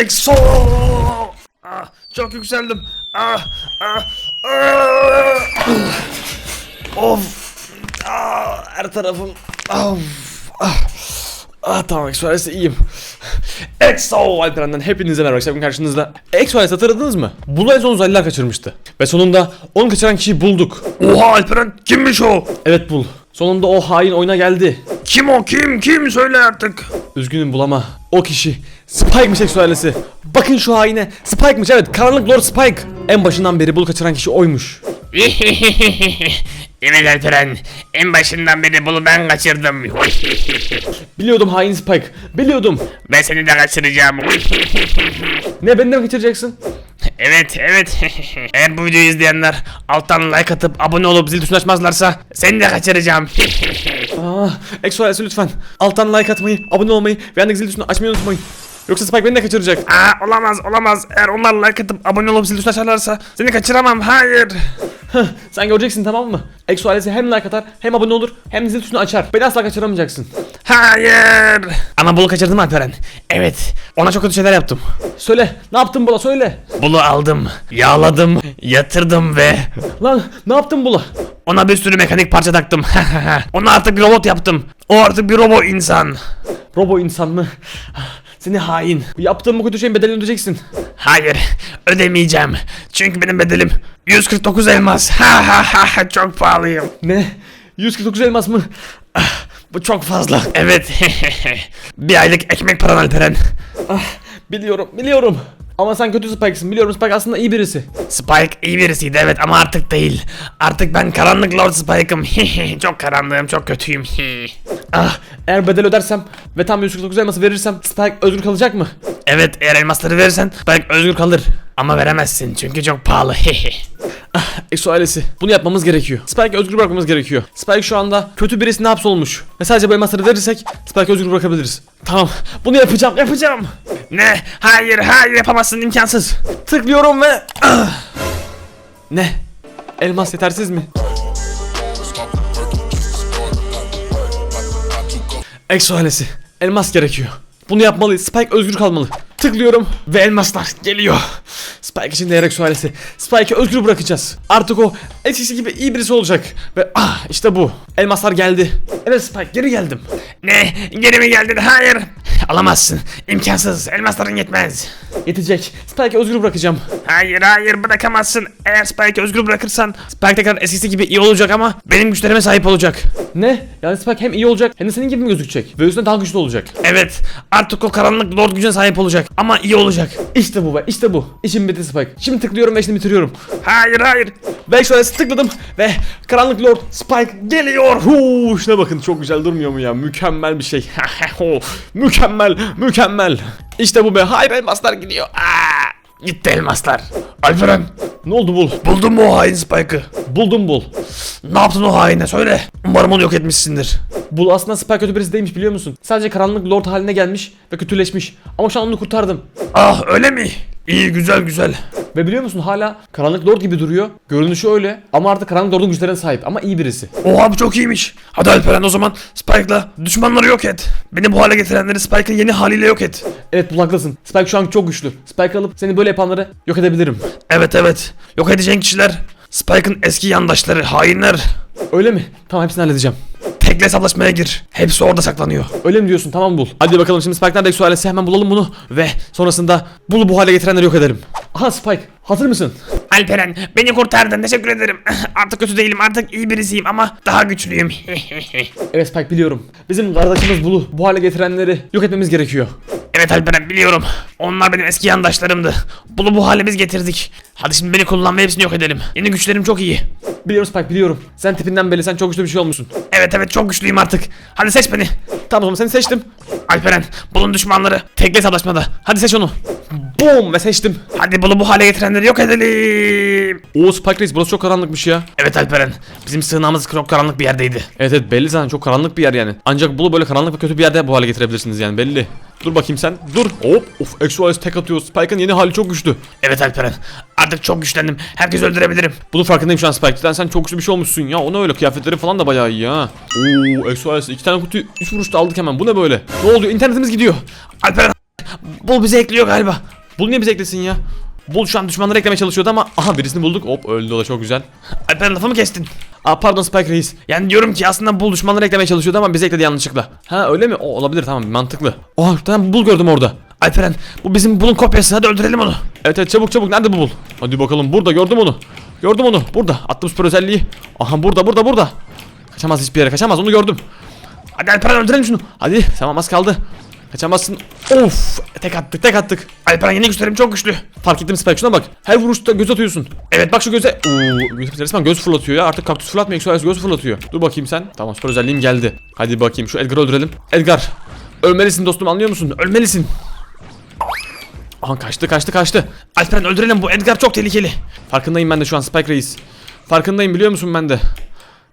Exo! Ah, çok yükseldim. Ah, ah, ah. Of. Ah, her tarafım. Of. Ah. Ah tamam Exoales'te iyiyim. Exo Alperen'den hepinize merhaba arkadaşlar karşınızda. Exoales hatırladınız mı? Bunu en son uzaylılar kaçırmıştı. Ve sonunda onu kaçıran kişiyi bulduk. Oha Alperen kimmiş o? Evet bul. Sonunda o hain oyuna geldi. Kim o kim kim söyle artık. Üzgünüm bulama. O kişi Spike'miş Exoales'i. Bakın şu haine. Spike'mış evet karanlık Lord Spike. En başından beri bul kaçıran kişi oymuş. Evet Alperen, en başından beri bunu ben kaçırdım. Biliyordum hain Spike. Biliyordum. ben seni de kaçıracağım. Ne beni de mi kaçıracaksın? evet, evet. Eğer bu videoyu izleyenler alttan like atıp abone olup zil tuşunu açmazlarsa seni de kaçıracağım. Aa, Exoales'e lütfen alttan like atmayı, abone olmayı ve yandaki zil tuşunu açmayı unutmayın. Yoksa Spike beni de kaçıracak. Aa, olamaz, olamaz. Eğer onlar like atıp abone olup zil tuşunu açarlarsa seni kaçıramam. Hayır. Heh, Sen göreceksin tamam mı? Exoales'e hem like atar, hem abone olur, hem zil tuşunu açar. Beni asla kaçıramayacaksın. Hayır. Ama bunu kaçırdım Alperen. Evet, ona çok kötü şeyler yaptım. Söyle, ne yaptın Bula söyle. Bunu aldım, yağladım, yatırdım ve Lan ne yaptın Bula? Ona bir sürü mekanik parça taktım. Onu artık bir robot yaptım. O artık bir robot insan. Robo insan mı? Seni hain. Yaptığın bu kötü şeyin bedelini ödeyeceksin. Hayır, ödemeyeceğim. Çünkü benim bedelim 149 elmas. Ha ha ha ha çok pahalıyım. Ne? 149 elmas mı? Ah, bu çok fazla. Evet. bir aylık ekmek paran Alperen. Ah, biliyorum, biliyorum. Ama sen kötü Spike'sın. Biliyorum Spike aslında iyi birisi. Spike iyi birisiydi evet ama artık değil. Artık ben karanlık Lord Spike'ım. çok karanlığım, çok kötüyüm. Ah, eğer bedel ödersem ve tam 149 elması verirsem Spike özgür kalacak mı? Evet eğer elmasları verirsen Spike özgür kalır. Ama veremezsin çünkü çok pahalı. Ah, Exo ailesi. Bunu yapmamız gerekiyor. Spike'ı özgür bırakmamız gerekiyor. Spike şu anda kötü birisine hapsolmuş. Ve sadece bu elmasları verirsek Spike'ı özgür bırakabiliriz. Tamam. Bunu yapacağım, yapacağım. ne? Hayır, hayır yapamazsın imkansız. Tıklıyorum ve... Ah! Ne? Elmas yetersiz mi? Exo ailesi. Elmas gerekiyor. Bunu yapmalıyız. Spike özgür kalmalı. Tıklıyorum ve elmaslar geliyor. Spike için değer Exo ailesi. Spike'ı özgür bırakacağız. Artık o eskisi gibi iyi birisi olacak. Ve ah işte bu. Elmaslar geldi. Evet Spike geri geldim. Ne? Geri mi geldin? Hayır. Alamazsın. İmkansız. Elmasların yetmez. Yetecek. Spike'ı özgür bırakacağım. Hayır hayır bırakamazsın. Eğer Spike'ı özgür bırakırsan Spike tekrar eskisi gibi iyi olacak ama benim güçlerime sahip olacak. Ne? Yani Spike hem iyi olacak hem de senin gibi mi gözükecek? Ve üstüne daha güçlü olacak. Evet artık o karanlık lord gücüne sahip olacak ama iyi olacak. İşte bu be işte bu. İşim bitti Spike. Şimdi tıklıyorum ve işini bitiriyorum. Hayır hayır. Ve şöyle tıkladım ve Karanlık Lord Spike geliyor. Huu, şuna bakın çok güzel durmuyor mu ya? Mükemmel bir şey. Mükemmel, mükemmel. İşte bu be. Hayır elmaslar gidiyor. Aa, gitti elmaslar. Alperen Ne oldu bul? buldun mu o hain Spike'ı? Buldum bul. Ne yaptın o haine söyle. Umarım onu yok etmişsindir. Bul aslında Spike kötü birisi değilmiş biliyor musun? Sadece Karanlık Lord haline gelmiş ve kötüleşmiş. Ama şu an onu kurtardım. Ah öyle mi? İyi güzel güzel. Ve biliyor musun hala Karanlık Lord gibi duruyor. Görünüşü öyle ama artık Karanlık Lord'un güçlerine sahip ama iyi birisi. Oha bu çok iyiymiş. Hadi Alperen o zaman Spike'la düşmanları yok et. Beni bu hale getirenleri Spike'ın yeni haliyle yok et. Evet bul haklısın. Spike şu an çok güçlü. Spike alıp seni böyle yapanları yok edebilirim. Evet evet. Yok edeceğin kişiler Spike'ın eski yandaşları, hainler. Öyle mi? Tamam hepsini halledeceğim. Tekle hesaplaşmaya gir. Hepsi orada saklanıyor. Öyle mi diyorsun? Tamam bul. Hadi bakalım şimdi Spike nerede Exo ailesi hemen bulalım bunu ve sonrasında bulu bu hale getirenleri yok edelim. Aha Spike hazır mısın? Alperen beni kurtardın teşekkür ederim. Artık kötü değilim artık iyi birisiyim ama daha güçlüyüm. Evet Spike biliyorum. Bizim kardeşimiz bulu bu hale getirenleri yok etmemiz gerekiyor. evet Alperen biliyorum. Onlar benim eski yandaşlarımdı. Bunu bu hale biz getirdik. Hadi şimdi beni kullan ve hepsini yok edelim. Yeni güçlerim çok iyi. Biliyorum Spike biliyorum. Sen tipinden belli sen çok güçlü bir şey olmuşsun. Evet evet çok güçlüyüm artık. Hadi seç beni. Tamam o zaman seni seçtim. Alperen bulun düşmanları. Tekle hesaplaşmada. Hadi seç onu. Boom ve seçtim. Hadi bunu bu hale getirenleri yok edelim. Oo Spike Reis burası çok karanlıkmış ya. Evet Alperen. Bizim sığınağımız çok karanlık bir yerdeydi. Evet evet belli zaten çok karanlık bir yer yani. Ancak bulu böyle karanlık ve kötü bir yerde bu hale getirebilirsiniz yani belli. Dur bakayım sen. Dur. Hop. Of Exo tek atıyor. Spike'ın yeni hali çok güçlü. Evet Alperen. Artık çok güçlendim. Herkesi öldürebilirim. Bunun farkındayım şu an Spike. Cidden sen çok güçlü bir şey olmuşsun ya. Ona öyle kıyafetleri falan da bayağı iyi ha. Oo Exo iki tane kutu üç vuruşta aldık hemen. Bu ne böyle? Ne oldu? İnternetimiz gidiyor. Alperen Bul bizi ekliyor galiba. Bul niye bizi eklesin ya? Bul şu an düşmanları eklemeye çalışıyordu ama aha birisini bulduk. Hop öldü o da çok güzel. Alperen lafımı kestin. Aa pardon Spike Reis. Yani diyorum ki aslında bul düşman. Düşmanları eklemeye çalışıyordu ama bizi ekledi yanlışlıkla. Ha öyle mi? O olabilir tamam mantıklı. Oha tamam bul gördüm orada. Alperen bu bizim bulun kopyası hadi öldürelim onu. Evet evet çabuk çabuk nerede bu bul? Hadi bakalım burada gördüm onu. Gördüm onu burada. Attım süper özelliği. Aha burada burada burada. Kaçamaz hiçbir yere kaçamaz onu gördüm. Hadi Alperen öldürelim şunu. Hadi tamam az kaldı. Kaçamazsın. Of tek attık tek attık. Alperen yeni güçlerim çok güçlü. Fark ettim Spike şuna bak. Her vuruşta göz atıyorsun. Evet bak şu göze. Oo, resmen göz fırlatıyor ya. Artık kaktüs fırlatmıyor. Yoksa göz fırlatıyor. Dur bakayım sen. Tamam süper özelliğim geldi. Hadi bakayım şu Edgar'ı öldürelim. Edgar. Ölmelisin dostum anlıyor musun? Ölmelisin. Aha kaçtı kaçtı kaçtı. Alperen öldürelim bu Edgar çok tehlikeli. Farkındayım ben de şu an Spike Reis. Farkındayım biliyor musun ben de.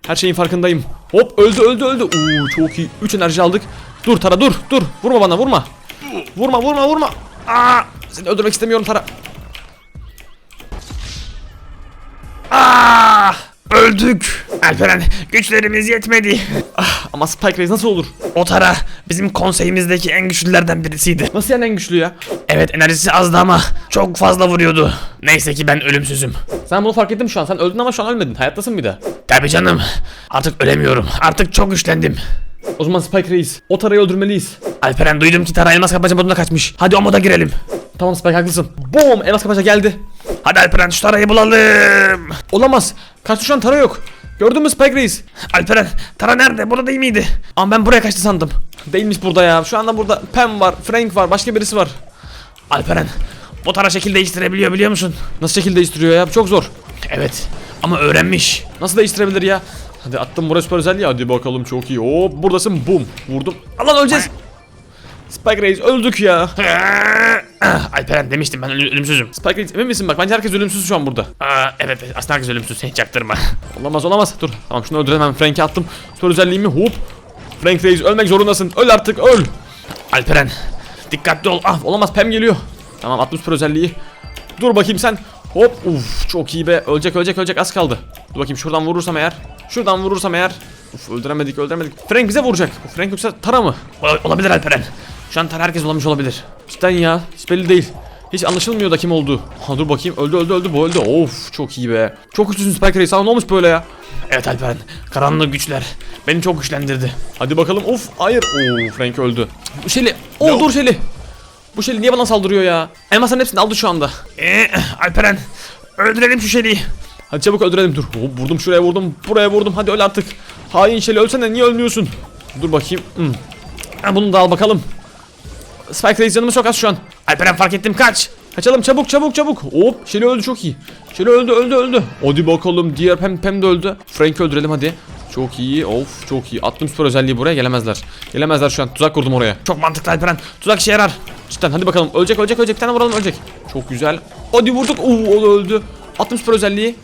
Her şeyin farkındayım. Hop öldü öldü öldü. Oo çok iyi. 3 enerji aldık. Dur Tara dur dur. Vurma bana vurma. Vurma vurma vurma. Aa, seni öldürmek istemiyorum Tara. Ah! Öldük. Alperen güçlerimiz yetmedi. Ama Spike Reis nasıl olur? O Tara bizim konseyimizdeki en güçlülerden birisiydi. Nasıl yani en güçlü ya? Evet enerjisi azdı ama çok fazla vuruyordu. Neyse ki ben ölümsüzüm. Sen bunu fark ettin şu an. Sen öldün ama şu an ölmedin. Hayattasın bir de. Tabii canım. Artık ölemiyorum. Artık çok güçlendim. O zaman Spike Reis. O Tara'yı öldürmeliyiz. Alperen duydum ki Tara elmas kapmaca moduna kaçmış. Hadi o moda girelim. Tamam Spike haklısın. Boom! Elmas kapaca geldi. Hadi Alperen şu Tara'yı bulalım. Olamaz. Kaçtı şu an Tara yok. Gördün mü Spike Reis? Alperen Tara nerede? Burada değil miydi? Ama ben buraya kaçtı sandım. Değilmiş burada ya. Şu anda burada Pam var, Frank var, başka birisi var. Alperen bu Tara şekil değiştirebiliyor biliyor musun? Nasıl şekil değiştiriyor ya? Bu çok zor. Evet ama öğrenmiş. Nasıl değiştirebilir ya? Hadi attım buraya süper özelliği. Hadi bakalım çok iyi. Hop buradasın. Bum. Vurdum. Allah öleceğiz. Spike Reis öldük ya. Alperen demiştim ben ölü- ölümsüzüm. Spike Reis emin misin bak bence herkes ölümsüz şu an burada. Aa, evet aslında herkes ölümsüz hiç çaktırma. Olamaz olamaz. Dur. Tamam şunu öldüremem. Frank'i attım. Süper özelliğimi hop. Frank Reis ölmek zorundasın. Öl artık öl. Alperen dikkatli ol. Ah, Ah olamaz Pem geliyor. Tamam attım süper özelliği. Dur bakayım sen. Hop uf çok iyi be. Ölecek ölecek ölecek az kaldı. Dur bakayım şuradan vurursam eğer. Şuradan vurursam eğer. Uf öldüremedik öldüremedik. Frank bize vuracak. Frank yoksa Tara mı? ol- olabilir Alperen. Şu an Tara herkes olamış olabilir. Cidden ya. Hiç belli değil. Hiç anlaşılmıyor da kim olduğu. Ha dur bakayım öldü öldü öldü bu öldü. Of çok iyi be. Çok güçlüsün Spike Reis. Sana ne olmuş böyle ya? Evet Alperen karanlık güçler beni çok güçlendirdi. Hadi bakalım. Of hayır. Oo Frank öldü. Bu Shelly. Oo dur Shelly. Bu Shelly niye bana saldırıyor ya? Elmasların hepsini aldı şu anda. Ee, Alperen öldürelim şu şeliği. Hadi çabuk öldürelim dur. Hop, vurdum şuraya vurdum. Buraya vurdum. Hadi öl artık. Hain Shelly ölsene niye ölmüyorsun? Dur bakayım. Hmm. Ha, bunu da al bakalım. Spike Reis canımız çok az şu an. Alperen fark ettim kaç. Kaçalım çabuk çabuk çabuk. Hop Shelly öldü çok iyi. Shelly öldü öldü öldü. Hadi bakalım diğer Pem Pem de öldü. Frank'i öldürelim hadi. Çok iyi of çok iyi. Attım süper özelliği buraya gelemezler. Gelemezler şu an. Tuzak kurdum oraya. Çok mantıklı Alperen. Tuzak işe yarar. Cidden hadi bakalım. Ölecek ölecek ölecek. Bir tane vuralım ölecek. Çok güzel. Hadi vurduk. Oo öldü. Attım süper özelliği.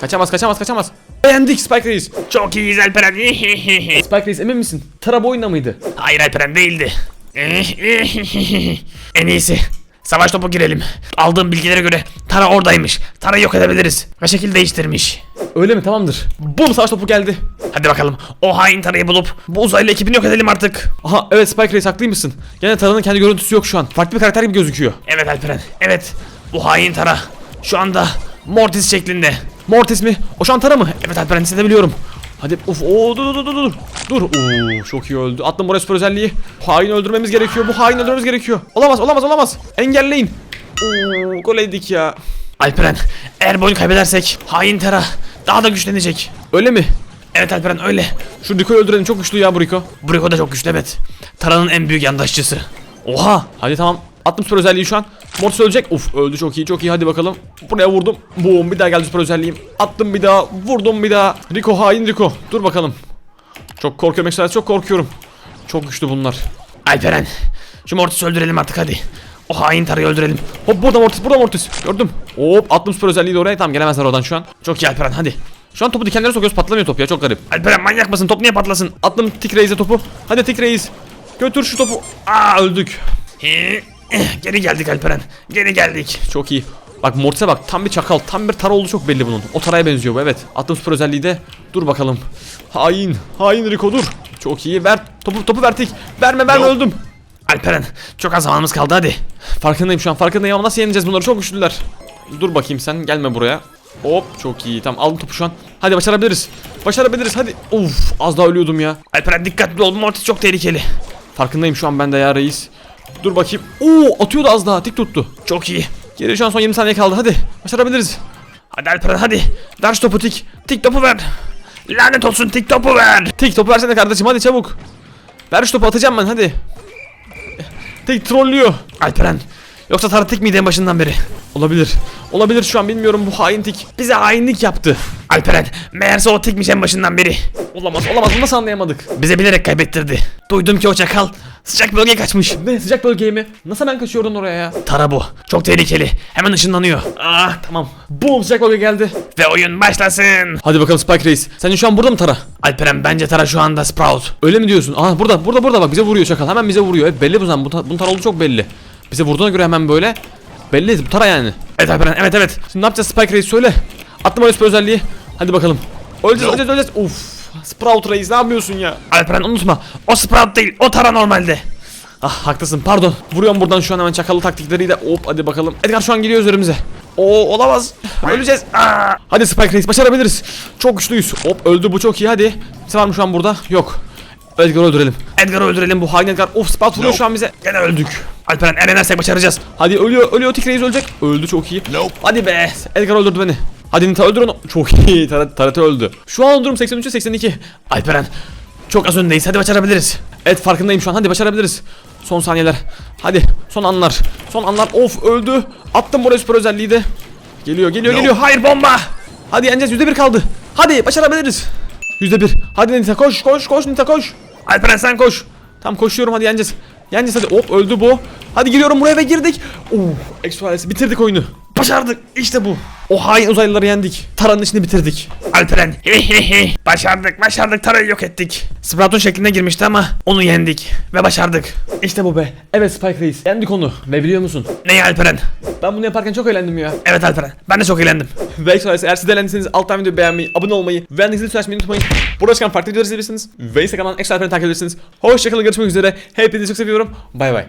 Kaçamaz kaçamaz kaçamaz. Beğendik Spike Reis. Çok iyiyiz Alperen. Spike Reis emin misin? Tara boyunda mıydı? Hayır Alperen değildi. en iyisi. Savaş topu girelim. Aldığım bilgilere göre Tara oradaymış. Tara'yı yok edebiliriz. Ve şekil değiştirmiş. Öyle mi? Tamamdır. Bum savaş topu geldi. Hadi bakalım. O hain Tara'yı bulup bu uzaylı ekibini yok edelim artık. Aha evet Spike Reis haklıymışsın. Gene Tara'nın kendi görüntüsü yok şu an. Farklı bir karakter gibi gözüküyor. Evet Alperen. Evet. Bu hain Tara. Şu anda Mortis şeklinde. Mortis mi? O şu an Tara mı? Evet Alperen hissedebiliyorum. Hadi uf oo dur dur dur dur. Dur. Oo çok iyi öldü. Attım buraya süper özelliği. Bu haini öldürmemiz gerekiyor. Bu haini öldürmemiz gerekiyor. Olamaz olamaz olamaz. Engelleyin. Oo gol yedik ya. Alperen eğer bu kaybedersek hain Tara daha da güçlenecek. Öyle mi? Evet Alperen öyle. Şu Rico'yu öldürelim çok güçlü ya bu Rico. Bu Rico da çok güçlü evet. Tara'nın en büyük yandaşçısı. Oha. Hadi tamam. Attım süper özelliği şu an. Mortis ölecek. Uf öldü çok iyi çok iyi hadi bakalım. Buraya vurdum. Boom bir daha geldi süper özelliğim. Attım bir daha. Vurdum bir daha. Rico hain Rico. Dur bakalım. Çok korkuyorum Exodus çok korkuyorum. Çok güçlü bunlar. Alperen şu Mortis'i öldürelim artık hadi. O hain Tara'yı öldürelim. Hop burada Mortis burada Mortis. Gördüm. Hop attım süper özelliği de oraya. Tamam gelemezler oradan şu an. Çok iyi Alperen hadi. Şu an topu dikenlere sokuyoruz patlamıyor top ya çok garip. Alperen manyak mısın top niye patlasın? Attım Tik Reis'e topu. Hadi Tik Reis. Götür şu topu. Aa öldük. Ee, eh, Geri geldik Alperen. Geri geldik. Çok iyi. Bak Mortis'e bak tam bir çakal. Tam bir tara oldu çok belli bunun. O taraya benziyor bu evet. Attım süper özelliği de. Dur bakalım. Hain. Hain Rico dur. Çok iyi. Ver. Topu topu ver Tik. Verme verme Yok. öldüm. Alperen çok az zamanımız kaldı hadi. Farkındayım şu an farkındayım ama nasıl yeneceğiz bunları çok güçlüler. Dur bakayım sen gelme buraya. Hop çok iyi tamam aldım topu şu an. Hadi başarabiliriz. Başarabiliriz hadi. Of az daha ölüyordum ya. Alperen dikkatli ol Mortis çok tehlikeli. Farkındayım şu an ben de ya reis. Dur bakayım. Oo atıyordu az daha tik tuttu. Çok iyi. Geriye şu an son 20 saniye kaldı hadi. Başarabiliriz. Hadi Alperen hadi. Ver şu topu tik. Tik topu ver. Lanet olsun tik topu ver. Tik topu versene kardeşim hadi çabuk. Ver şu topu atacağım ben hadi. Tik trollüyor. Alperen yoksa Tara tik miydi en başından beri? Olabilir. Olabilir şu an bilmiyorum bu hain tik. Bize hainlik yaptı. Alperen meğerse o tikmiş en başından beri. Olamaz olamaz bunu nasıl anlayamadık? Bize bilerek kaybettirdi. Duydum ki o çakal sıcak bölgeye kaçmış. Ne sıcak bölgeye mi? Nasıl ben kaçıyordum oraya ya? Tara bu. Çok tehlikeli. Hemen ışınlanıyor. Ah tamam. Boom sıcak bölge geldi. Ve oyun başlasın. Hadi bakalım Spike Reis. Sen şu an burada mı Tara? Alperen bence Tara şu anda Sprout. Öyle mi diyorsun? Aa burada burada burada bak bize vuruyor çakal. Hemen bize vuruyor. Evet, belli bu zaman. Bu bunun Tara olduğu çok belli. Bize vurduğuna göre hemen böyle. Belli bu Tara yani. Evet Alperen evet evet. Şimdi ne yapacağız Spike Reis söyle. Attım o süper özelliği. Hadi bakalım. Öleceğiz öleceğiz öleceğiz. Uf. Sprout Reis ne yapıyorsun ya? Alperen unutma. O Sprout değil. O Tara normalde. Ah haklısın pardon. Vuruyorum buradan şu an hemen çakallı taktikleriyle. Hop hadi bakalım. Edgar şu an geliyor üzerimize. Oo olamaz. Öleceğiz. Aa! Hadi Spike Reis başarabiliriz. Çok güçlüyüz. Hop öldü bu çok iyi hadi. Kimse var mı şu an burada? Yok. Edgar'ı öldürelim. Edgar'ı öldürelim. Bu hain Edgar. Of Sprout vuruyor şu an bize. Gene öldük. Alperen eğlenersek başaracağız. Hadi ölüyor ölüyor Tik Reis ölecek. Öldü çok iyi. Hadi be. Edgar öldürdü beni. Hadi Nita öldür onu. Çok iyi. Tarat, Tarat'ı öldü. Şu an durum 83'e 82. Alperen çok az öndeyiz. Hadi başarabiliriz. Evet farkındayım şu an. Hadi başarabiliriz. Son saniyeler. Hadi son anlar. Son anlar. Of öldü. Attım buraya süper özelliği de. Geliyor geliyor geliyor. Hayır bomba. Hadi yeneceğiz. Yüzde bir kaldı. Hadi başarabiliriz. Yüzde bir. Hadi Nita koş koş koş Nita koş. Alperen sen koş. Tam koşuyorum hadi yeneceğiz. Yeneceğiz hadi. Hop öldü bu. Hadi giriyorum buraya ve girdik. Oo, Exoales'i bitirdik oyunu. Başardık. İşte bu. O hain uzaylıları yendik. Taranın işini bitirdik. Alperen. Başardık başardık Tara'yı yok ettik. Sprout'un şeklinde girmişti ama onu yendik. Ve başardık. İşte bu be. Evet Spike Reis. Yendik onu. Ve biliyor musun? Neyi Alperen? Ben bunu yaparken çok eğlendim ya. Evet Alperen. Ben de çok eğlendim. Ve Exoales eğer siz de eğlendiyseniz alttan videoyu beğenmeyi, abone olmayı ve tuşu açmayı unutmayın. Burada çıkan farklı videoları izleyebilirsiniz. Ve Instagram'dan Exoales'i takip edebilirsiniz. Hoşçakalın görüşmek üzere. Hepinizi çok seviyorum. Bay bay.